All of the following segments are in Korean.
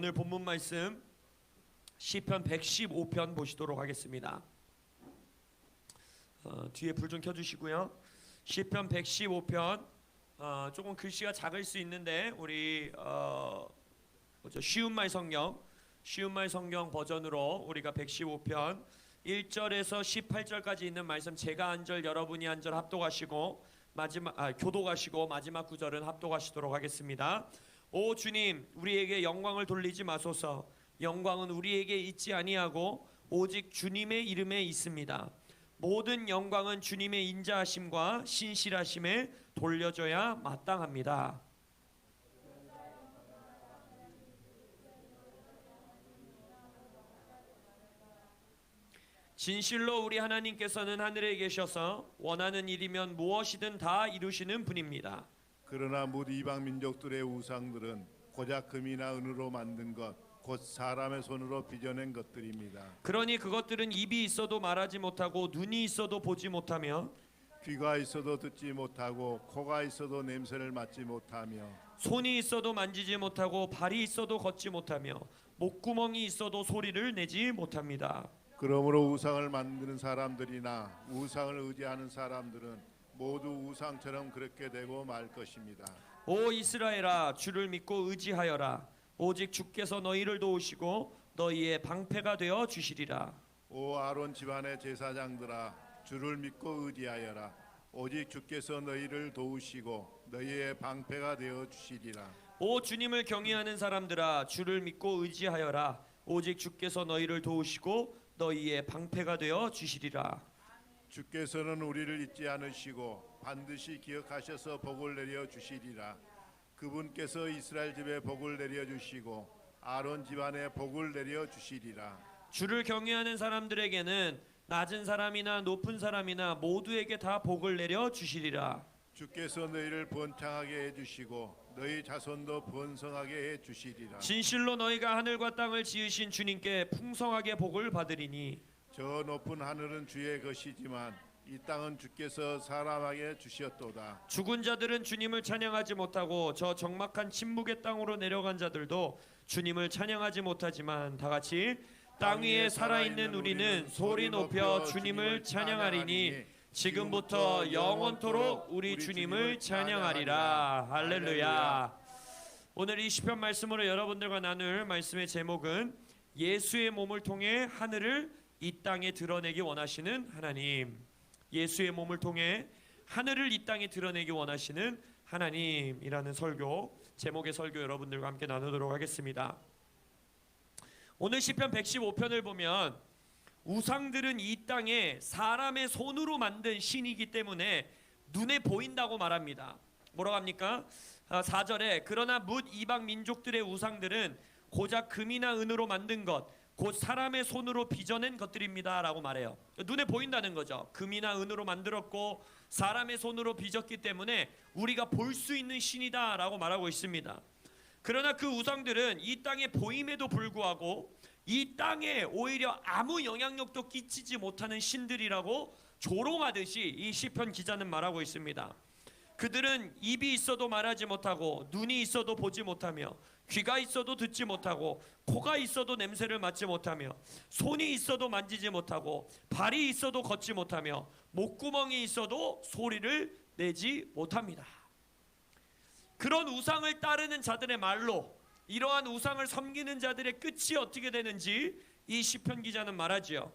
오늘 본문 말씀 시편 115편 보시도록 하겠습니다. 어, 뒤에 불 좀 켜주시고요. 시편 115편 어, 조금 글씨가 작을 수 있는데 우리 어? 쉬운 말 성경 쉬운 말 성경 버전으로 우리가 115편 1절에서 18절까지 있는 말씀 제가 한 절 여러분이 한 절 합독하시고 마지막 아, 교독하시고 마지막 구절은 합독하시도록 하겠습니다. 오 주님 우리에게 영광을 돌리지 마소서 영광은 우리에게 있지 아니하고 오직 주님의 이름에 있습니다. 모든 영광은 주님의 인자하심과 신실하심에 돌려줘야 마땅합니다. 진실로 우리 하나님께서는 하늘에 계셔서 원하는 일이면 무엇이든 다 이루시는 분입니다. 그러나 못 이방 민족들의 우상들은 고작 금이나 은으로 만든 것, 곧 사람의 손으로 빚어낸 것들입니다. 그러니 그것들은 입이 있어도 말하지 못하고 눈이 있어도 보지 못하며 귀가 있어도 듣지 못하고 코가 있어도 냄새를 맡지 못하며 손이 있어도 만지지 못하고 발이 있어도 걷지 못하며 목구멍이 있어도 소리를 내지 못합니다. 그러므로 우상을 만드는 사람들이나 우상을 의지하는 사람들은 모두 우상처럼 그렇게 되고 말 것입니다. 오 이스라엘아 주를 믿고 의지하여라. 오직 주께서 너희를 도우시고 너희의 방패가 되어 주시리라. 오 아론 집안의 제사장들아 주를 믿고 의지하여라. 오직 주께서 너희를 도우시고 너희의 방패가 되어 주시리라. 오 주님을 경외하는 사람들아 주를 믿고 의지하여라. 오직 주께서 너희를 도우시고 너희의 방패가 되어 주시리라 주께서는 우리를 잊지 않으시고 반드시 기억하셔서 복을 내려 주시리라. 그분께서 이스라엘 집에 복을 내려 주시고 아론 집안에 복을 내려 주시리라. 주를 경외하는 사람들에게는 낮은 사람이나 높은 사람이나 모두에게 다 복을 내려 주시리라. 주께서 너희를 번창하게 해 주시고 너희 자손도 번성하게 해 주시리라. 진실로 너희가 하늘과 땅을 지으신 주님께 풍성하게 복을 받으리니 저 높은 하늘은 주의 것이지만 이 땅은 주께서 사람에게 주셨도다. 죽은 자들은 주님을 찬양하지 못하고 저 적막한 침묵의 땅으로 내려간 자들도 주님을 찬양하지 못하지만 다 같이 땅 위에 살아있는 우리는 소리 높여 주님을 찬양하리니 지금부터 영원토록 우리 주님을 찬양하리라. 할렐루야. 오늘 이 시편 말씀으로 여러분들과 나눌 말씀의 제목은 예수의 몸을 통해 하늘을 이 땅에 드러내기 원하시는 하나님 예수의 몸을 통해 하늘을 이 땅에 드러내기 원하시는 하나님이라는 설교 제목의 설교 여러분들과 함께 나누도록 하겠습니다. 오늘 시편 115편을 보면 우상들은 이 땅에 사람의 손으로 만든 신이기 때문에 눈에 보인다고 말합니다. 뭐라고 합니까? 아, 4절에 그러나 뭇 이방 민족들의 우상들은 고작 금이나 은으로 만든 것, 곧 사람의 손으로 빚어낸 것들입니다라고 말해요. 눈에 보인다는 거죠. 금이나 은으로 만들었고 사람의 손으로 빚었기 때문에 우리가 볼 수 있는 신이다라고 말하고 있습니다. 그러나 그 우상들은 이 땅에 보임에도 불구하고 이 땅에 오히려 아무 영향력도 끼치지 못하는 신들이라고 조롱하듯이 이 시편 기자는 말하고 있습니다. 그들은 입이 있어도 말하지 못하고 눈이 있어도 보지 못하며 귀가 있어도 듣지 못하고 코가 있어도 냄새를 맡지 못하며 손이 있어도 만지지 못하고 발이 있어도 걷지 못하며 목구멍이 있어도 소리를 내지 못합니다. 그런 우상을 따르는 자들의 말로 이러한 우상을 섬기는 자들의 끝이 어떻게 되는지 이 시편 기자는 말하지요.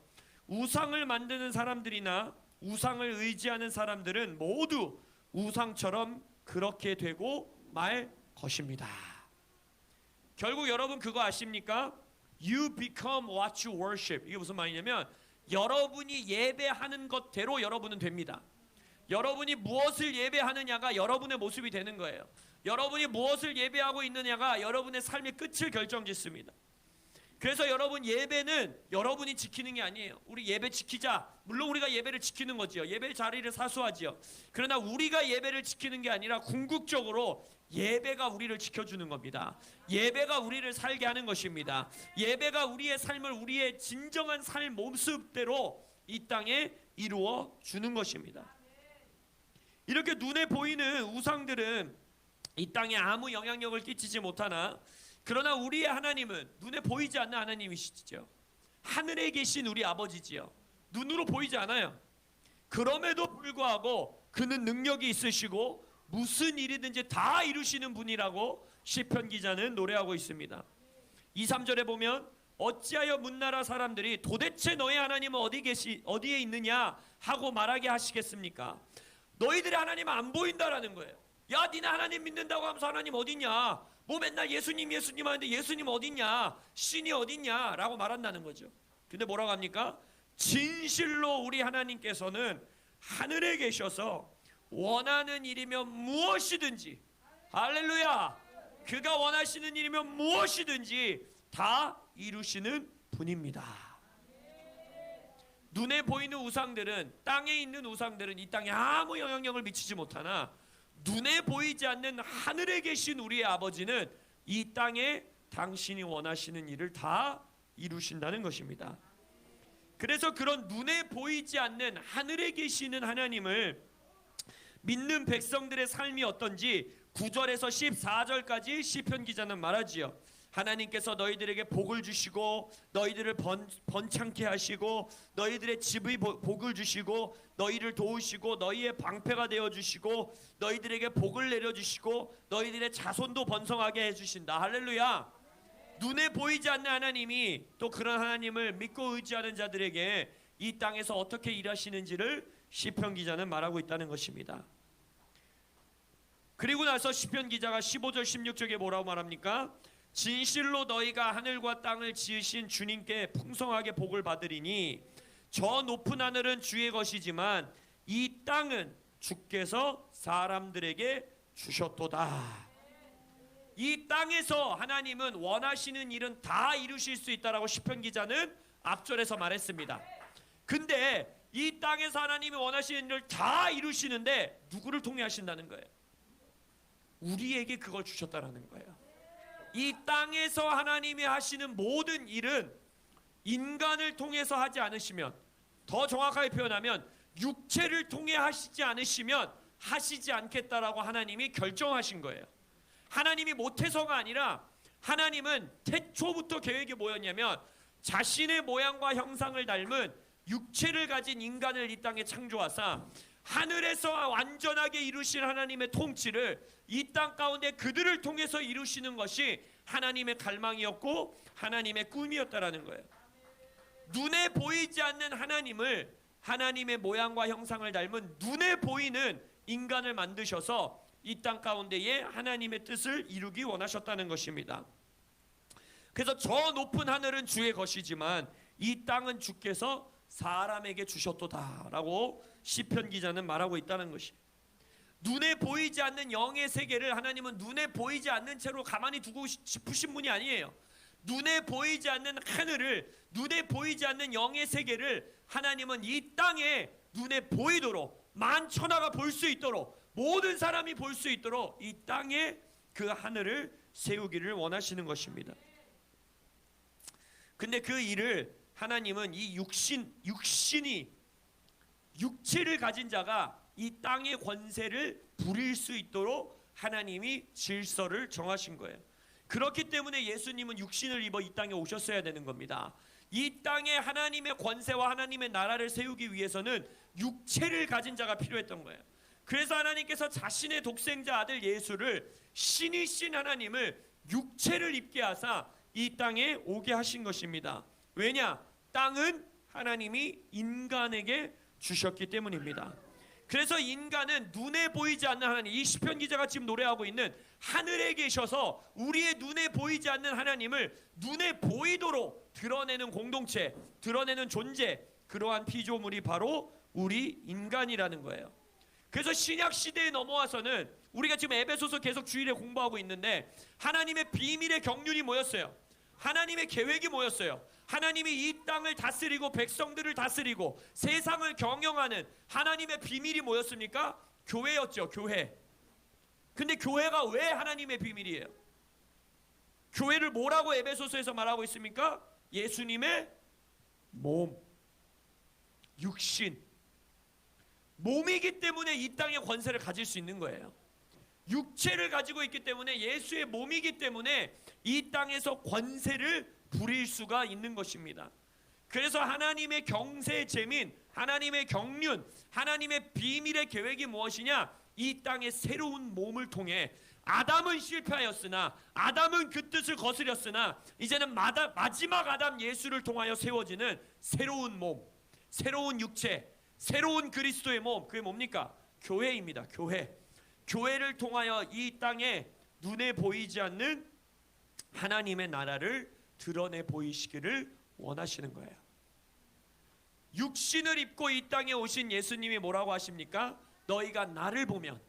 우상을 만드는 사람들이나 우상을 의지하는 사람들은 모두 우상처럼 그렇게 되고 말 것입니다. 결국 여러분 그거 아십니까? You become what you worship. 이게 무슨 말이냐면 여러분이 예배하는 것대로 여러분은 됩니다. 여러분이 무엇을 예배하느냐가 여러분의 모습이 되는 거예요. 여러분이 무엇을 예배하고 있느냐가 여러분의 삶의 끝을 결정짓습니다. 그래서 여러분 예배는 여러분이 지키는 게 아니에요. 우리 예배 지키자. 물론 우리가 예배를 지키는 거지요. 예배 자리를 사수하지요. 그러나 우리가 예배를 지키는 게 아니라 궁극적으로 예배가 우리를 지켜주는 겁니다. 예배가 우리를 살게 하는 것입니다. 예배가 우리의 삶을 우리의 진정한 삶 모습대로 이 땅에 이루어 주는 것입니다. 이렇게 눈에 보이는 우상들은 이 땅에 아무 영향력을 끼치지 못하나 그러나 우리의 하나님은 눈에 보이지 않는 하나님이시죠. 하늘에 계신 우리 아버지지요. 눈으로 보이지 않아요. 그럼에도 불구하고 그는 능력이 있으시고 무슨 일이든지 다 이루시는 분이라고 시편 기자는 노래하고 있습니다. 2, 3절에 보면 어찌하여 문나라 사람들이 도대체 너희 하나님은 어디 계시 어디에 있느냐 하고 말하게 하시겠습니까? 너희들의 하나님은 안 보인다라는 거예요. 야, 니네 하나님 믿는다고 하면서 하나님 어딨냐? 뭐 맨날 예수님 예수님 하는데 예수님 어딨냐? 신이 어딨냐 라고 말한다는 거죠. 근데 뭐라고 합니까? 진실로 우리 하나님께서는 하늘에 계셔서 원하는 일이면 무엇이든지 할렐루야 그가 원하시는 일이면 무엇이든지 다 이루시는 분입니다. 눈에 보이는 우상들은 땅에 있는 우상들은 이 땅에 아무 영향력을 미치지 못하나 눈에 보이지 않는 하늘에 계신 우리의 아버지는 이 땅에 당신이 원하시는 일을 다 이루신다는 것입니다. 그래서 그런 눈에 보이지 않는 하늘에 계시는 하나님을 믿는 백성들의 삶이 어떤지 9절에서 14절까지 시편 기자는 말하지요. 하나님께서 너희들에게 복을 주시고 너희들을 번, 번창케 하시고 너희들의 집의 보- 복을 주시고 너희를 도우시고 너희의 방패가 되어 주시고 너희들에게 복을 내려 주시고 너희들의 자손도 번성하게 해 주신다. 할렐루야. 눈에 보이지 않는 하나님이 또 그런 하나님을 믿고 의지하는 자들에게 이 땅에서 어떻게 일하시는지를 시편 기자는 말하고 있다는 것입니다. 그리고 나서 시편 기자가 15절 16절에 뭐라고 말합니까? 진실로 너희가 하늘과 땅을 지으신 주님께 풍성하게 복을 받으리니 저 높은 하늘은 주의 것이지만 이 땅은 주께서 사람들에게 주셨도다. 이 땅에서 하나님은 원하시는 일은 다 이루실 수 있다라고 시편 기자는 앞절에서 말했습니다. 근데 이 땅에서 하나님이 원하시는 일을 다 이루시는데 누구를 통해 하신다는 거예요? 우리에게 그걸 주셨다라는 거예요. 이 땅에서 하나님이 하시는 모든 일은 인간을 통해서 하지 않으시면 더 정확하게 표현하면 육체를 통해 하시지 않으시면 하시지 않겠다라고 하나님이 결정하신 거예요. 하나님이 못해서가 아니라 하나님은 태초부터 계획이 뭐였냐면 자신의 모양과 형상을 닮은 육체를 가진 인간을 이 땅에 창조하사 하늘에서 완전하게 이루신 하나님의 통치를 이 땅 가운데 그들을 통해서 이루시는 것이 하나님의 갈망이었고 하나님의 꿈이었다라는 거예요. 눈에 보이지 않는 하나님을 하나님의 모양과 형상을 닮은 눈에 보이는 인간을 만드셔서 이 땅 가운데에 하나님의 뜻을 이루기 원하셨다는 것입니다. 그래서 저 높은 하늘은 주의 것이지만 이 땅은 주께서 사람에게 주셨도다라고 시편 기자는 말하고 있다는 것입니다. 눈에 보이지 않는 영의 세계를 하나님은 눈에 보이지 않는 채로 가만히 두고 싶으신 분이 아니에요. 눈에 보이지 않는 하늘을 눈에 보이지 않는 영의 세계를 하나님은 이 땅에 눈에 보이도록 만천하가 볼 수 있도록 모든 사람이 볼 수 있도록 이 땅에 그 하늘을 세우기를 원하시는 것입니다. 근데 그 일을 하나님은 이 육신 육신이 육체를 가진 자가 이 땅의 권세를 부릴 수 있도록 하나님이 질서를 정하신 거예요. 그렇기 때문에 예수님은 육신을 입어 이 땅에 오셨어야 되는 겁니다. 이 땅에 하나님의 권세와 하나님의 나라를 세우기 위해서는 육체를 가진 자가 필요했던 거예요. 그래서 하나님께서 자신의 독생자 아들 예수를 신이신 하나님을 육체를 입게 하사 이 땅에 오게 하신 것입니다. 왜냐? 땅은 하나님이 인간에게 주셨기 때문입니다. 그래서 인간은 눈에 보이지 않는 하나님, 이 시편 기자가 지금 노래하고 있는 하늘에 계셔서 우리의 눈에 보이지 않는 하나님을 눈에 보이도록 드러내는 공동체, 드러내는 존재, 그러한 피조물이 바로 우리 인간이라는 거예요. 그래서 신약 시대에 넘어와서는 우리가 지금 에베소서 계속 주일에 공부하고 있는데 하나님의 비밀의 경륜이 뭐였어요? 하나님의 계획이 뭐였어요? 하나님이 이 땅을 다스리고 백성들을 다스리고 세상을 경영하는 하나님의 비밀이 뭐였습니까? 교회였죠, 교회. 근데 교회가 왜 하나님의 비밀이에요? 교회를 뭐라고 에베소서에서 말하고 있습니까? 예수님의 몸, 육신. 몸이기 때문에 이 땅의 권세를 가질 수 있는 거예요. 육체를 가지고 있기 때문에 예수의 몸이기 때문에 이 땅에서 권세를 부릴 수가 있는 것입니다. 그래서 하나님의 경세 재민, 하나님의 경륜, 하나님의 비밀의 계획이 무엇이냐? 이 땅의 새로운 몸을 통해 아담은 실패하였으나 아담은 그 뜻을 거스렸으나 이제는 마다, 마지막 아담 예수를 통하여 세워지는 새로운 몸, 새로운 육체, 새로운 그리스도의 몸 그게 뭡니까? 교회입니다. 교회. 교회를 통하여 이 땅에 눈에 보이지 않는 하나님의 나라를 드러내 보이시기를 원하시는 거예요. 육신을 입고 이 땅에 오신 예수님이 뭐라고 하십니까? 너희가 나를 보면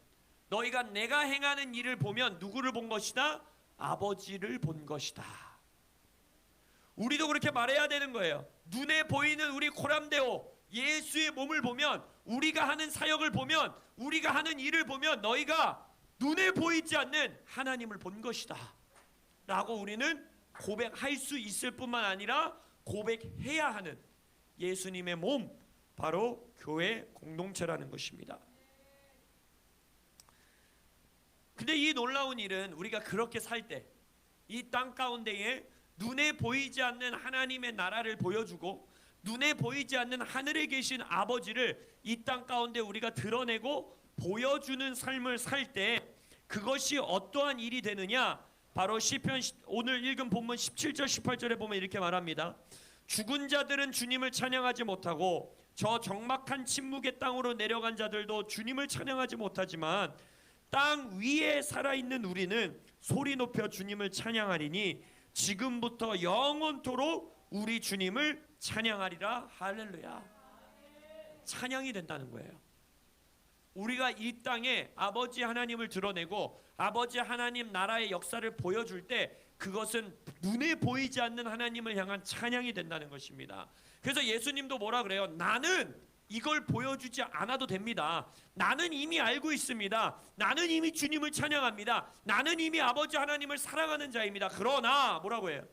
너희가 내가 행하는 일을 보면 누구를 본 것이다? 아버지를 본 것이다. 우리도 그렇게 말해야 되는 거예요. 눈에 보이는 우리 코람데오 예수의 몸을 보면 우리가 하는 사역을 보면 우리가 하는 일을 보면 너희가 눈에 보이지 않는 하나님을 본 것이다. 라고 우리는 고백할 수 있을 뿐만 아니라 고백해야 하는 예수님의 몸 바로 교회 공동체라는 것입니다. 근데 이 놀라운 일은 우리가 그렇게 살 때 이 땅 가운데에 눈에 보이지 않는 하나님의 나라를 보여주고 눈에 보이지 않는 하늘에 계신 아버지를 이 땅 가운데 우리가 드러내고 보여주는 삶을 살 때 그것이 어떠한 일이 되느냐 바로 시편 시- 오늘 읽은 본문 17절 18절에 보면 이렇게 말합니다. 죽은 자들은 주님을 찬양하지 못하고 저 적막한 침묵의 땅으로 내려간 자들도 주님을 찬양하지 못하지만 땅 위에 살아있는 우리는 소리 높여 주님을 찬양하리니 지금부터 영원토록 우리 주님을 찬양하리라 할렐루야 찬양이 된다는 거예요 우리가 이 땅에 아버지 하나님을 드러내고 아버지 하나님 나라의 역사를 보여줄 때 그것은 눈에 보이지 않는 하나님을 향한 찬양이 된다는 것입니다. 그래서 예수님도 뭐라 그래요? 나는 이걸 보여주지 않아도 됩니다. 나는 이미 알고 있습니다. 나는 이미 주님을 찬양합니다. 나는 이미 아버지 하나님을 사랑하는 자입니다. 그러나 뭐라고 해요?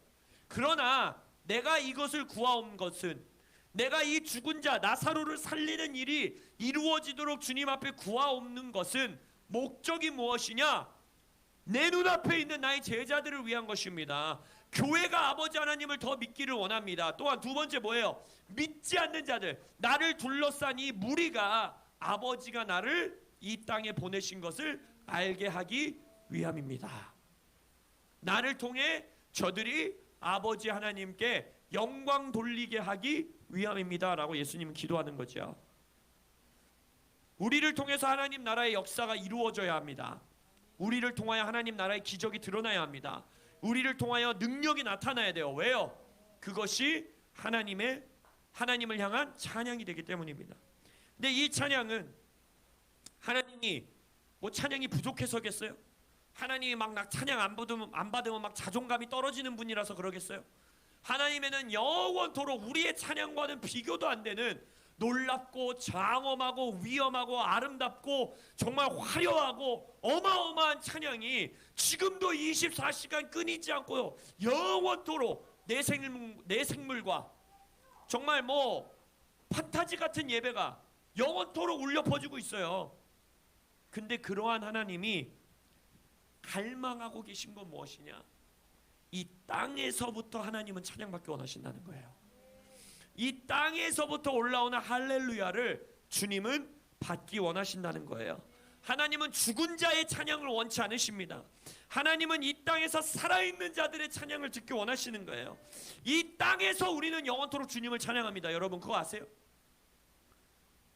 그러나 내가 이것을 구하온 것은 내가 이 죽은 자 나사로를 살리는 일이 이루어지도록 주님 앞에 구하옵는 것은 목적이 무엇이냐? 내 눈앞에 있는 나의 제자들을 위한 것입니다. 교회가 아버지 하나님을 더 믿기를 원합니다. 또한 두 번째 뭐예요? 믿지 않는 자들, 나를 둘러싼 이 무리가 아버지가 나를 이 땅에 보내신 것을 알게 하기 위함입니다. 나를 통해 저들이 아버지 하나님께 영광 돌리게 하기 위함입니다라고 예수님은 기도하는 거죠. 우리를 통해서 하나님 나라의 역사가 이루어져야 합니다. 우리를 통하여 하나님 나라의 기적이 드러나야 합니다. 우리를 통하여 능력이 나타나야 돼요. 왜요? 그것이 하나님의 하나님을 향한 찬양이 되기 때문입니다. 근데 이 찬양은 하나님이 뭐 찬양이 부족해서겠어요? 하나님이 막나 찬양 안 받으면 안 받으면 막 자존감이 떨어지는 분이라서 그러겠어요? 하나님에는 영원토록 우리의 찬양과는 비교도 안 되는 놀랍고 장엄하고 위험하고 아름답고 정말 화려하고 어마어마한 찬양이 지금도 24시간 끊이지 않고요 영원토록 내 생물 내 생물과 정말 뭐 판타지 같은 예배가 영원토록 울려 퍼지고 있어요. 근데 그러한 하나님이 갈망하고 계신 건 무엇이냐? 이 땅에서부터 하나님은 찬양받기 원하신다는 거예요. 이 땅에서부터 올라오는 할렐루야를 주님은 받기 원하신다는 거예요. 하나님은 죽은 자의 찬양을 원치 않으십니다. 하나님은 이 땅에서 살아있는 자들의 찬양을 듣기 원하시는 거예요. 이 땅에서 우리는 영원토록 주님을 찬양합니다. 여러분 그거 아세요?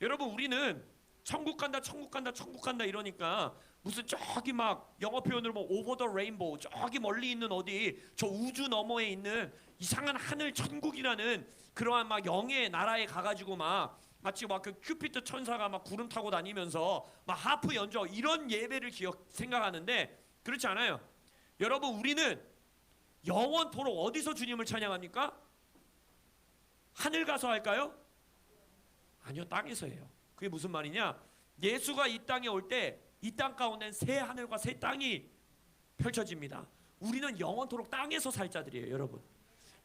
여러분 우리는 천국 간다, 천국 간다, 천국 간다 이러니까 무슨 저기 막 영어 표현으로 뭐 오버 더 레인보우 저기 멀리 있는 어디 저 우주 너머에 있는 이상한 하늘 천국이라는 그러한 막 영의 나라에 가가지고 막 마치 막 그 큐피트 천사가 막 구름 타고 다니면서 막 하프 연주 이런 예배를 기억 생각하는데 그렇지 않아요. 여러분 우리는 영원토록 어디서 주님을 찬양합니까? 하늘 가서 할까요? 아니요 땅에서 해요. 그게 무슨 말이냐? 예수가 이 땅에 올때 이 땅 가운데는 새 하늘과 새 땅이 펼쳐집니다. 우리는 영원토록 땅에서 살 자들이에요, 여러분.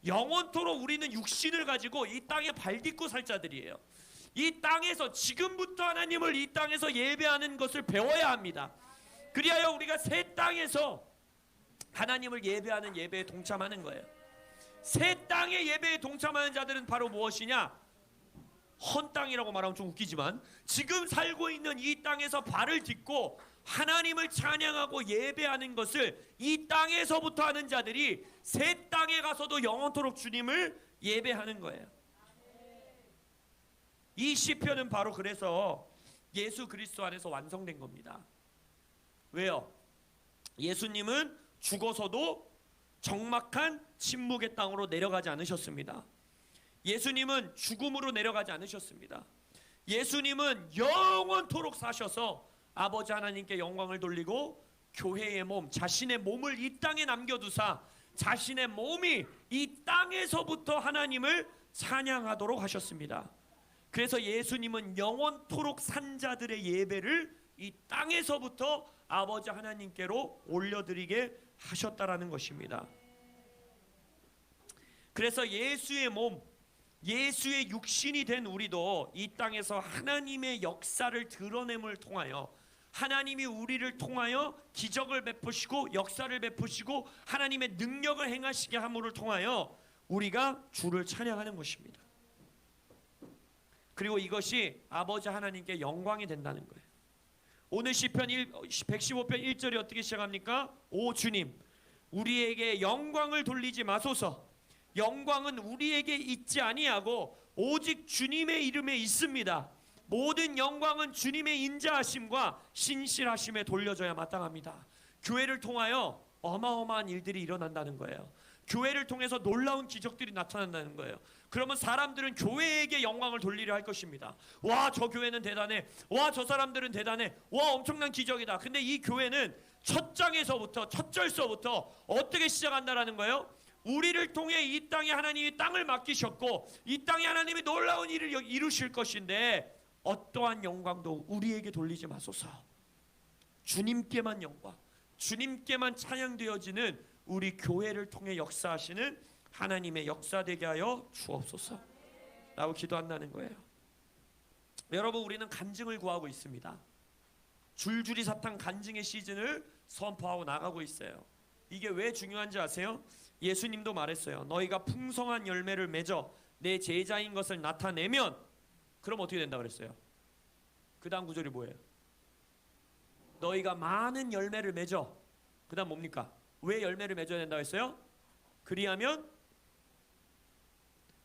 영원토록 우리는 육신을 가지고 이 땅에 발 딛고 살 자들이에요. 이 땅에서 지금부터 하나님을 이 땅에서 예배하는 것을 배워야 합니다. 그리하여 우리가 새 땅에서 하나님을 예배하는 예배에 동참하는 거예요. 새 땅의 예배에 동참하는 자들은 바로 무엇이냐? 헌 땅이라고 말하면 좀 웃기지만 지금 살고 있는 이 땅에서 발을 딛고 하나님을 찬양하고 예배하는 것을 이 땅에서부터 하는 자들이 새 땅에 가서도 영원토록 주님을 예배하는 거예요. 이 시편은 바로 그래서 예수 그리스도 안에서 완성된 겁니다. 왜요? 예수님은 죽어서도 적막한 침묵의 땅으로 내려가지 않으셨습니다. 예수님은 죽음으로 내려가지 않으셨습니다. 예수님은 영원토록 사셔서 아버지 하나님께 영광을 돌리고 교회의 몸, 자신의 몸을 이 땅에 남겨두사 자신의 몸이 이 땅에서부터 하나님을 찬양하도록 하셨습니다. 그래서 예수님은 영원토록 산자들의 예배를 이 땅에서부터 아버지 하나님께로 올려드리게 하셨다라는 것입니다. 그래서 예수의 몸, 예수의 육신이 된 우리도 이 땅에서 하나님의 역사를 드러냄을 통하여 하나님이 우리를 통하여 기적을 베푸시고 역사를 베푸시고 하나님의 능력을 행하시게 함을 통하여 우리가 주를 찬양하는 것입니다. 그리고 이것이 아버지 하나님께 영광이 된다는 거예요. 오늘 시편 1, 115편 1절이 어떻게 시작합니까? 오 주님 우리에게 영광을 돌리지 마소서. 영광은 우리에게 있지 아니하고 오직 주님의 이름에 있습니다. 모든 영광은 주님의 인자하심과 신실하심에 돌려져야 마땅합니다. 교회를 통하여 어마어마한 일들이 일어난다는 거예요. 교회를 통해서 놀라운 기적들이 나타난다는 거예요. 그러면 사람들은 교회에게 영광을 돌리려 할 것입니다. 와, 저 교회는 대단해. 와, 저 사람들은 대단해. 와, 엄청난 기적이다. 근데 이 교회는 첫 장에서부터 첫 절서부터 어떻게 시작한다라는 거예요? 우리를 통해 이 땅에 하나님이 땅을 맡기셨고 이 땅에 하나님이 놀라운 일을 이루실 것인데 어떠한 영광도 우리에게 돌리지 마소서. 주님께만 영광, 주님께만 찬양되어지는 우리 교회를 통해 역사하시는 하나님의 역사되게 하여 주옵소서. 라고 기도한다는 거예요. 여러분 우리는 간증을 구하고 있습니다. 줄줄이 사탕 간증의 시즌을 선포하고 나가고 있어요. 이게 왜 중요한지 아세요? 예수님도 말했어요. 너희가 풍성한 열매를 맺어 내 제자인 것을 나타내면 그럼 어떻게 된다 그랬어요? 그 다음 구절이 뭐예요? 너희가 많은 열매를 맺어 그 다음 뭡니까? 왜 열매를 맺어야 된다고 했어요? 그리하면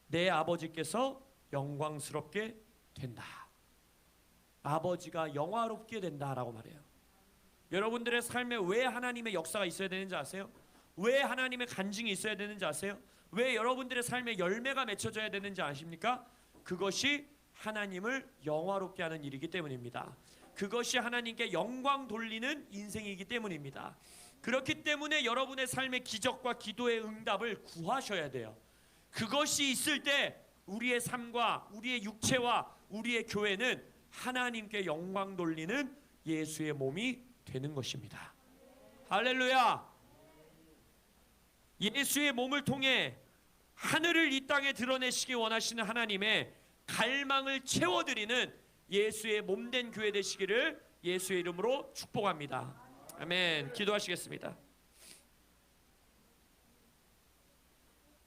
내 아버지께서 영광스럽게 된다. 아버지가 영화롭게 된다라고 말해요. 여러분들의 삶에 왜 하나님의 역사가 있어야 되는지 아세요? 왜 하나님의 간증이 있어야 되는지 아세요? 왜 여러분들의 삶에 열매가 맺혀져야 되는지 아십니까? 그것이 하나님을 영화롭게 하는 일이기 때문입니다. 그것이 하나님께 영광 돌리는 인생이기 때문입니다. 그렇기 때문에 여러분의 삶의 기적과 기도의 응답을 구하셔야 돼요. 그것이 있을 때 우리의 삶과 우리의 육체와 우리의 교회는 하나님께 영광 돌리는 예수의 몸이 되는 것입니다. 할렐루야. 예수의 몸을 통해 하늘을 이 땅에 드러내시기 원하시는 하나님의 갈망을 채워드리는 예수의 몸된 교회 되시기를 예수의 이름으로 축복합니다. 아멘. 기도하시겠습니다.